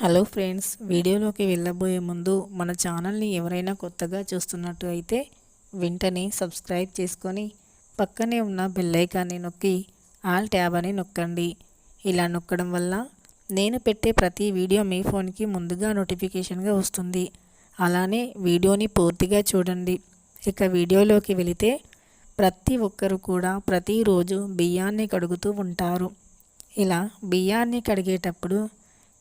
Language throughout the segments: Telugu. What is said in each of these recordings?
హలో ఫ్రెండ్స్ వీడియోలోకి వెళ్ళబోయే ముందు మన ఛానల్ని ఎవరైనా కొత్తగా చూస్తున్నట్టు అయితే వెంటనే సబ్స్క్రైబ్ చేసుకొని పక్కనే ఉన్న బెల్లైకాన్ని నొక్కి ఆల్ ట్యాబ్ అని నొక్కండి. ఇలా నొక్కడం వల్ల నేను పెట్టే ప్రతి వీడియో మీ ఫోన్కి ముందుగా నోటిఫికేషన్గా వస్తుంది. అలానే వీడియోని పూర్తిగా చూడండి. ఇక వీడియోలోకి వెళితే ప్రతి ఒక్కరు కూడా ప్రతిరోజు బియ్యాన్ని కడుగుతూ ఉంటారు. ఇలా బియ్యాన్ని కడిగేటప్పుడు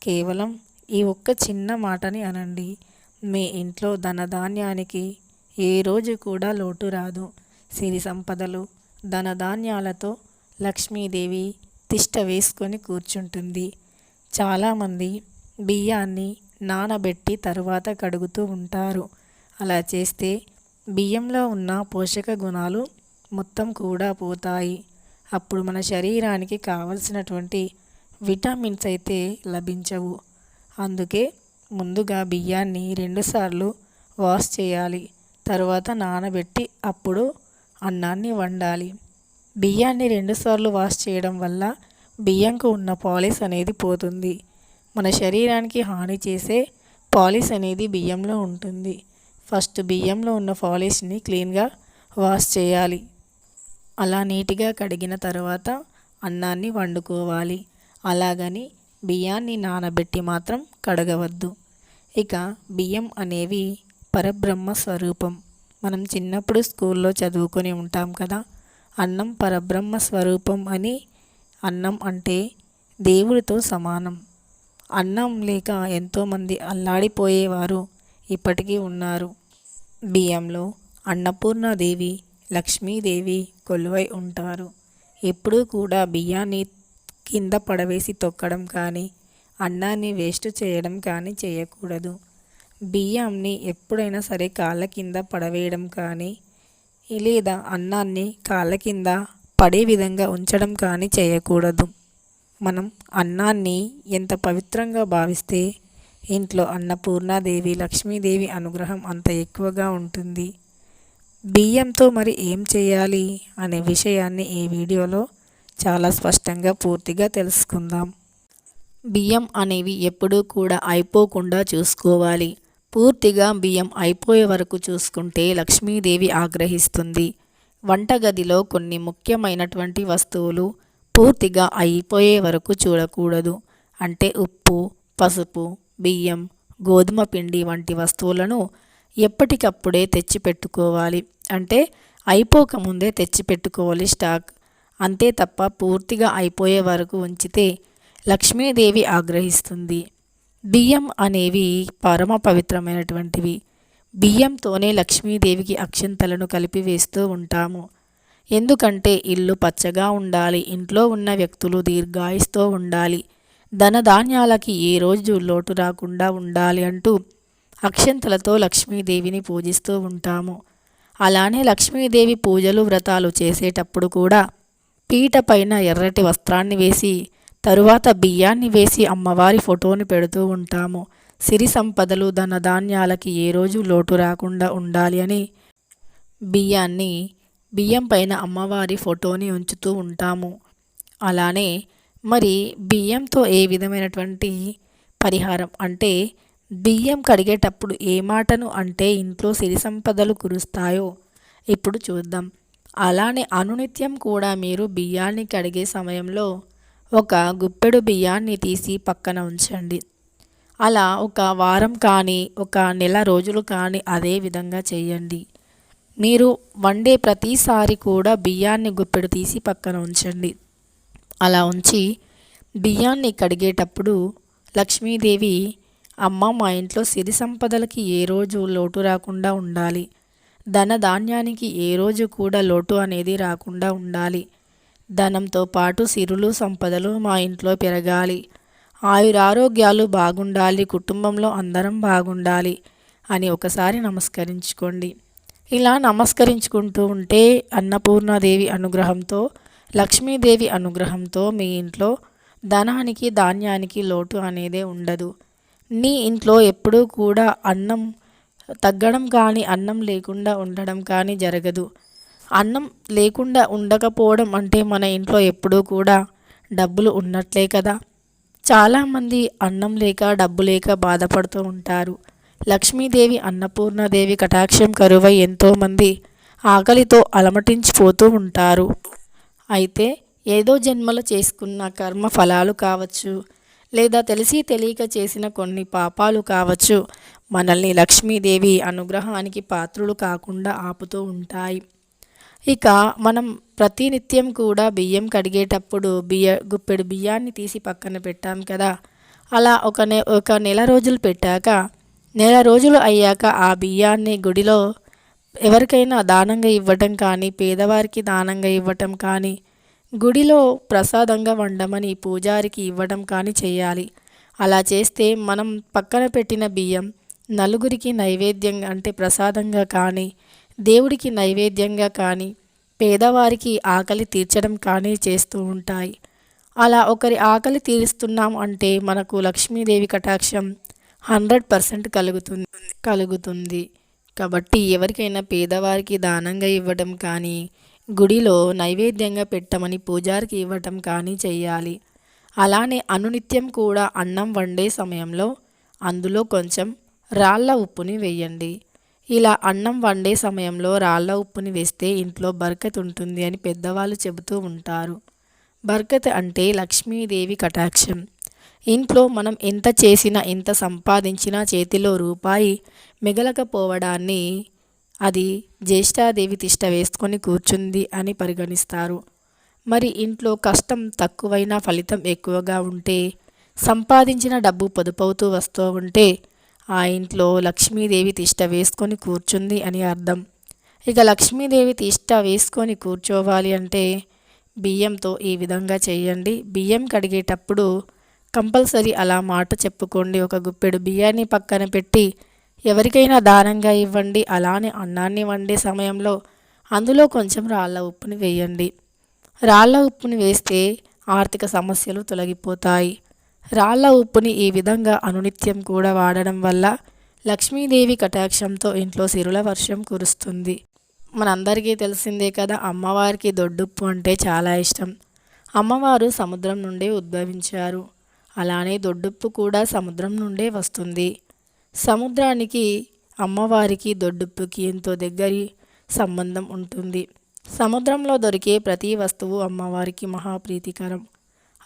కేవలం ఈ ఒక్క చిన్న మాటని అనండి. మీ ఇంట్లో ధనధాన్యానికి ఏ రోజు కూడా లోటు రాదు. సిరి సంపదలు ధనధాన్యాలతో లక్ష్మీదేవి తిష్ట వేసుకొని కూర్చుంటుంది. చాలామంది బియ్యాన్ని నానబెట్టి తరువాత కడుగుతూ ఉంటారు. అలా చేస్తే బియ్యంలో ఉన్న పోషక గుణాలు మొత్తం కూడా పోతాయి. అప్పుడు మన శరీరానికి కావలసినటువంటి విటమిన్స్ అయితే లభించవు. అందుకే ముందుగా బియ్యాన్ని రెండుసార్లు వాష్ చేయాలి. తర్వాత నానబెట్టి అప్పుడు అన్నాన్ని వండాలి. బియ్యాన్ని రెండుసార్లు వాష్ చేయడం వల్ల బియ్యంకు ఉన్న పాలిస్ అనేది పోతుంది. మన శరీరానికి హాని చేసే పాలిస్ అనేది బియ్యంలో ఉంటుంది. ఫస్ట్ బియ్యంలో ఉన్న పాలిష్ని క్లీన్గా వాష్ చేయాలి. అలా నీట్గా కడిగిన తర్వాత అన్నాన్ని వండుకోవాలి. అలాగని బియ్యాన్ని నానబెట్టి మాత్రం కడగవద్దు. ఇక బియ్యం అనేవి పరబ్రహ్మ స్వరూపం. మనం చిన్నప్పుడు స్కూల్లో చదువుకొని ఉంటాం కదా. అన్నం పరబ్రహ్మ స్వరూపం అని అన్నం అంటే దేవుడితో సమానం. అన్నం లేక ఎంతోమంది అల్లాడిపోయేవారు ఇప్పటికీ ఉన్నారు. బియ్యంలో అన్నపూర్ణాదేవి లక్ష్మీదేవి కొలువై ఉంటారు. ఎప్పుడూ కూడా బియ్యాన్ని కింద పడవేసి తొక్కడం కానీ అన్నాన్ని వేస్ట్ చేయడం కానీ చేయకూడదు. బియ్యంని ఎప్పుడైనా సరే కాళ్ళ కింద పడవేయడం కానీ లేదా అన్నాన్ని కాళ్ళ కింద పడే విధంగా ఉంచడం కానీ చేయకూడదు. మనం అన్నాన్ని ఎంత పవిత్రంగా భావిస్తే ఇంట్లో అన్నపూర్ణాదేవి లక్ష్మీదేవి అనుగ్రహం అంత ఎక్కువగా ఉంటుంది. బియ్యంతో మరి ఏం చేయాలి అనే విషయాన్ని ఈ వీడియోలో చాలా స్పష్టంగా పూర్తిగా తెలుసుకుందాం. బియ్యం అనేవి ఎప్పుడూ కూడా అయిపోకుండా చూసుకోవాలి. పూర్తిగా బియ్యం అయిపోయే వరకు చూసుకుంటే లక్ష్మీదేవి ఆగ్రహిస్తుంది. వంటగదిలో కొన్ని ముఖ్యమైనటువంటి వస్తువులు పూర్తిగా అయిపోయే వరకు చూడకూడదు. అంటే ఉప్పు పసుపు బియ్యం గోధుమ పిండి వంటి వస్తువులను ఎప్పటికప్పుడే తెచ్చిపెట్టుకోవాలి. అంటే అయిపోకముందే తెచ్చిపెట్టుకోవాలి స్టాక్. అంతే తప్ప పూర్తిగా అయిపోయే వరకు ఉంచితే లక్ష్మీదేవి ఆగ్రహిస్తుంది. బియ్యం అనేవి పరమ పవిత్రమైనటువంటివి. బియ్యంతోనే లక్ష్మీదేవికి అక్షంతలను కలిపి వేస్తూ ఉంటాము. ఎందుకంటే ఇల్లు పచ్చగా ఉండాలి ఇంట్లో ఉన్న వ్యక్తులు దీర్ఘాయుస్తో ఉండాలి. ధనధాన్యాలకి ఏ రోజు లోటు రాకుండా ఉండాలి అంటూ అక్షంతలతో లక్ష్మీదేవిని పూజిస్తూ ఉంటాము. అలానే లక్ష్మీదేవి పూజలు వ్రతాలు చేసేటప్పుడు కూడా పీట పైన ఎర్రటి వస్త్రాన్ని వేసి తరువాత బియ్యాన్ని వేసి అమ్మవారి ఫోటోని పెడుతూ ఉంటాము. సిరి సంపదలు ధనధాన్యాలకి ఏ రోజు లోటు రాకుండా ఉండాలి అని బియ్యాన్ని బియ్యం పైన అమ్మవారి ఫోటోని ఉంచుతూ ఉంటాము. అలానే మరి బియ్యంతో ఏ విధమైనటువంటి పరిహారం? అంటే బియ్యం కడిగేటప్పుడు ఏ మాటను అంటే ఇంట్లో సిరి సంపదలు కురుస్తాయో ఇప్పుడు చూద్దాం. అలానే అనునిత్యం కూడా మీరు బియ్యాన్ని కడిగే సమయంలో ఒక గుప్పెడు బియ్యాన్ని తీసి పక్కన ఉంచండి. అలా ఒక వారం కానీ ఒక నెల రోజులు కానీ అదే విధంగా చేయండి. మీరు వండే ప్రతిసారి కూడా బియ్యాన్ని గుప్పెడు తీసి పక్కన ఉంచండి. అలా ఉంచి బియ్యాన్ని కడిగేటప్పుడు లక్ష్మీదేవి అమ్మ మా ఇంట్లో సిరి సంపదలకి ఏ రోజు లోటు రాకుండా ఉండాలి. ధన ధాన్యానికి ఏ రోజు కూడా లోటు అనేది రాకుండా ఉండాలి. ధనంతో పాటు సిరులు సంపదలు మా ఇంట్లో పెరగాలి. ఆయురారోగ్యాలు బాగుండాలి కుటుంబంలో అందరం బాగుండాలి అని ఒకసారి నమస్కరించుకోండి. ఇలా నమస్కరించుకుంటూ ఉంటే అన్నపూర్ణాదేవి అనుగ్రహంతో లక్ష్మీదేవి అనుగ్రహంతో మీ ఇంట్లో ధనానికి ధాన్యానికి లోటు అనేదే ఉండదు. నీ ఇంట్లో ఎప్పుడూ కూడా అన్నం తగ్గడం కానీ అన్నం లేకుండా ఉండడం కానీ జరగదు. అన్నం లేకుండా ఉండకపోవడం అంటే మన ఇంట్లో ఎప్పుడూ కూడా డబ్బులు ఉన్నట్లే కదా. చాలామంది అన్నం లేక డబ్బు లేక బాధపడుతూ ఉంటారు. లక్ష్మీదేవి అన్నపూర్ణదేవి కటాక్షం కరువై ఎంతోమంది ఆకలితో అలమటించిపోతూ ఉంటారు. అయితే ఏదో జన్మలో చేసుకున్న కర్మ ఫలాలు కావచ్చు లేదా తెలిసి తెలియక చేసిన కొన్ని పాపాలు కావచ్చు మనల్ని లక్ష్మీదేవి అనుగ్రహానికి పాత్రులు కాకుండా ఆపుతూ ఉంటాయి. ఇక మనం ప్రతినిత్యం కూడా బియ్యం కడిగేటప్పుడు బియ్య గుప్పెడు బియ్యాన్ని తీసి పక్కన పెట్టాం కదా. అలా ఒక నె ఒక నెల రోజులు పెట్టాక నెల రోజులు అయ్యాక ఆ బియ్యాన్ని గుడిలో ఎవరికైనా దానంగా ఇవ్వటం కానీ పేదవారికి దానంగా ఇవ్వటం కానీ గుడిలో ప్రసాదంగా వండమని పూజారికి ఇవ్వడం కానీ చేయాలి. అలా చేస్తే మనం పక్కన పెట్టిన బియ్యం నలుగురికి నైవేద్యంగా అంటే ప్రసాదంగా కానీ దేవుడికి నైవేద్యంగా కానీ పేదవారికి ఆకలి తీర్చడం కానీ చేస్తూ ఉంటాయి. అలా ఒకరి ఆకలి తీరుస్తున్నాం అంటే మనకు లక్ష్మీదేవి కటాక్షం హండ్రెడ్ పర్సెంట్ కలుగుతుంది కలుగుతుంది. కాబట్టి ఎవరికైనా పేదవారికి దానంగా ఇవ్వడం కానీ గుడిలో నైవేద్యంగా పెట్టమని పూజారికి ఇవ్వటం కానీ చేయాలి. అలానే అనునిత్యం కూడా అన్నం వండే సమయంలో అందులో కొంచెం రాళ్ళ ఉప్పుని వేయండి. ఇలా అన్నం వండే సమయంలో రాళ్ళ ఉప్పుని వేస్తే ఇంట్లో బర్కత్ ఉంటుంది అని పెద్దవాళ్ళు చెబుతూ ఉంటారు. బర్కత్ అంటే లక్ష్మీదేవి కటాక్షం. ఇంట్లో మనం ఎంత చేసినా ఎంత సంపాదించినా చేతిలో రూపాయి మిగలకపోవడాన్ని అది జ్యేష్ఠాదేవి తిష్ట వేసుకొని కూర్చుంది అని పరిగణిస్తారు. మరి ఇంట్లో కష్టం తక్కువైనా ఫలితం ఎక్కువగా ఉంటే సంపాదించిన డబ్బు పొదుపవుతూ వస్తూ ఉంటే ఆ ఇంట్లో లక్ష్మీదేవి తిష్ట వేసుకొని కూర్చుంది అని అర్థం. ఇక లక్ష్మీదేవి తిష్ట వేసుకొని కూర్చోవాలి అంటే బియ్యంతో ఈ విధంగా చేయండి. బియ్యం కడిగేటప్పుడు కంపల్సరీ అలా మాట చెప్పుకోండి. ఒక గుప్పెడు బియ్యాన్ని పక్కన పెట్టి ఎవరికైనా దానంగా ఇవ్వండి అలానే అన్నాన్ని వండే సమయంలో అందులో కొంచెం రాళ్ళ ఉప్పుని వేయండి. రాళ్ళ ఉప్పుని వేస్తే ఆర్థిక సమస్యలు తొలగిపోతాయి. రాళ్ళ ఉప్పుని ఈ విధంగా అనునిత్యం కూడా వాడడం వల్ల లక్ష్మీదేవి కటాక్షంతో ఇంట్లో సిరుల వర్షం కురుస్తుంది. మనందరికీ తెలిసిందే కదా అమ్మవారికి దొడ్డుప్పు అంటే చాలా ఇష్టం. అమ్మవారు సముద్రం నుండే ఉద్భవించారు. అలానే దొడ్డుప్పు కూడా సముద్రం నుండే వస్తుంది. సముద్రానికి అమ్మవారికి దొడ్డుప్పుకి ఎంతో దగ్గరి సంబంధం ఉంటుంది. సముద్రంలో దొరికే ప్రతి వస్తువు అమ్మవారికి మహాప్రీతికరం.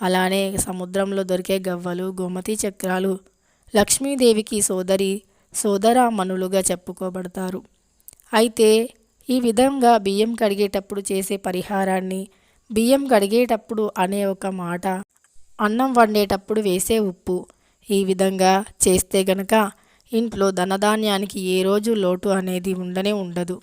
అలానే సముద్రంలో దొరికే గవ్వలు గోమతి చక్రాలు లక్ష్మీదేవికి సోదరి సోదరామణులుగా చెప్పుకోబడతారు. అయితే ఈ విధంగా బియ్యం కడిగేటప్పుడు చేసే పరిహారాన్ని బియ్యం కడిగేటప్పుడు అనే ఒక మాట అన్నం వండేటప్పుడు వేసే ఉప్పు ఈ విధంగా చేస్తే గనక ఇంట్లో ధనధాన్యానికి ఏ రోజు లోటు అనేది ఉండనే ఉండదు.